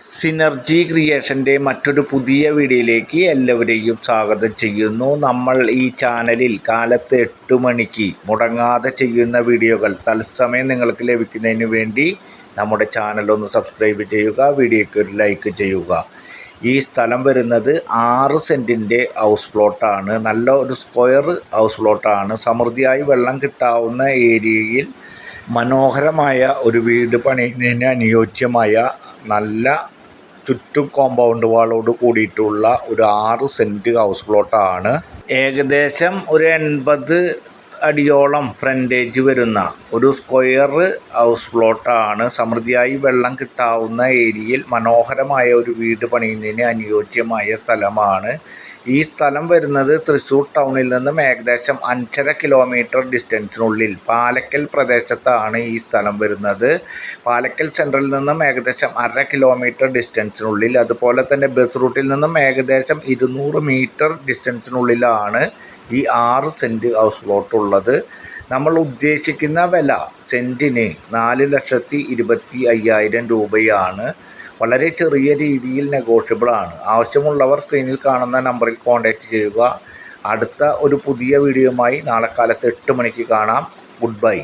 Synergy ക്രിയേഷന്റെ മറ്റൊരു പുതിയ വീഡിയോയിലേക്ക് എല്ലാവരെയും സ്വാഗതം ചെയ്യുന്നു. നമ്മൾ ഈ ചാനലിൽ കാലത്ത് എട്ട് മണിക്ക് മുടങ്ങാതെ ചെയ്യുന്ന വീഡിയോകൾ തത്സമയം നിങ്ങൾക്ക് ലഭിക്കുന്നതിന് വേണ്ടി നമ്മുടെ ചാനൽ ഒന്ന് സബ്സ്ക്രൈബ് ചെയ്യുക വീഡിയോയ്ക്ക് ഒരു ലൈക്ക് ചെയ്യുക. ഈ സ്ഥലം വരുന്നത് ആറ് സെന്റിന്റെ ഹൗസ് പ്ലോട്ടാണ് നല്ല ഒരു സ്ക്വയർ ഹൗസ് പ്ലോട്ടാണ് സമൃദ്ധിയായി വെള്ളം കിട്ടാവുന്ന ഏരിയയിൽ മനോഹരമായ ഒരു വീട് പണിയുന്നതിന് അനുയോജ്യമായ നല്ല ചുറ്റും കോമ്പൗണ്ട് വാളോട് കൂടിയിട്ടുള്ള ഒരു ആറ് സെന്റ് ഹൗസ് പ്ലോട്ടാണ് ഏകദേശം ഒരു എൺപത് അടിയോളം ഫ്രണ്ടേജ് വരുന്ന ഒരു സ്ക്വയർ ഹൗസ് പ്ലോട്ടാണ് സമൃദ്ധിയായി വെള്ളം കിട്ടാവുന്ന ഏരിയയിൽ മനോഹരമായ ഒരു വീട് പണിയുന്നതിന് അനുയോജ്യമായ സ്ഥലമാണ്. ഈ സ്ഥലം വരുന്നത് തൃശ്ശൂർ ടൗണിൽ നിന്നും ഏകദേശം അഞ്ചര കിലോമീറ്റർ ഡിസ്റ്റൻസിനുള്ളിൽ പാലക്കൽ പ്രദേശത്താണ് ഈ സ്ഥലം വരുന്നത്. പാലക്കൽ സെൻട്രലിൽ നിന്നും ഏകദേശം അര കിലോമീറ്റർ ഡിസ്റ്റൻസിനുള്ളിൽ അതുപോലെ തന്നെ ബസ് റൂട്ടിൽ നിന്നും ഏകദേശം ഇരുന്നൂറ് മീറ്റർ ഡിസ്റ്റൻസിനുള്ളിലാണ് ഈ ആറ് സെന്റ് ഹൗസ് പ്ലോട്ട് ഉള്ളത് നമ്മൾ ഉദ്ദേശിക്കുന്ന വില സെന്റിന് നാല് ലക്ഷത്തി ഇരുപത്തി അയ്യായിരം രൂപയാണ്. വളരെ ചെറിയ രീതിയിൽ നെഗോഷ്യബിൾ ആണ്. ആവശ്യമുള്ളവർ സ്ക്രീനിൽ കാണുന്ന നമ്പറിൽ കോൺടാക്റ്റ് ചെയ്യുക. അടുത്ത ഒരു പുതിയ വീഡിയോയുമായി നാളെ കാലത്ത് എട്ട് മണിക്ക് കാണാം. Good bye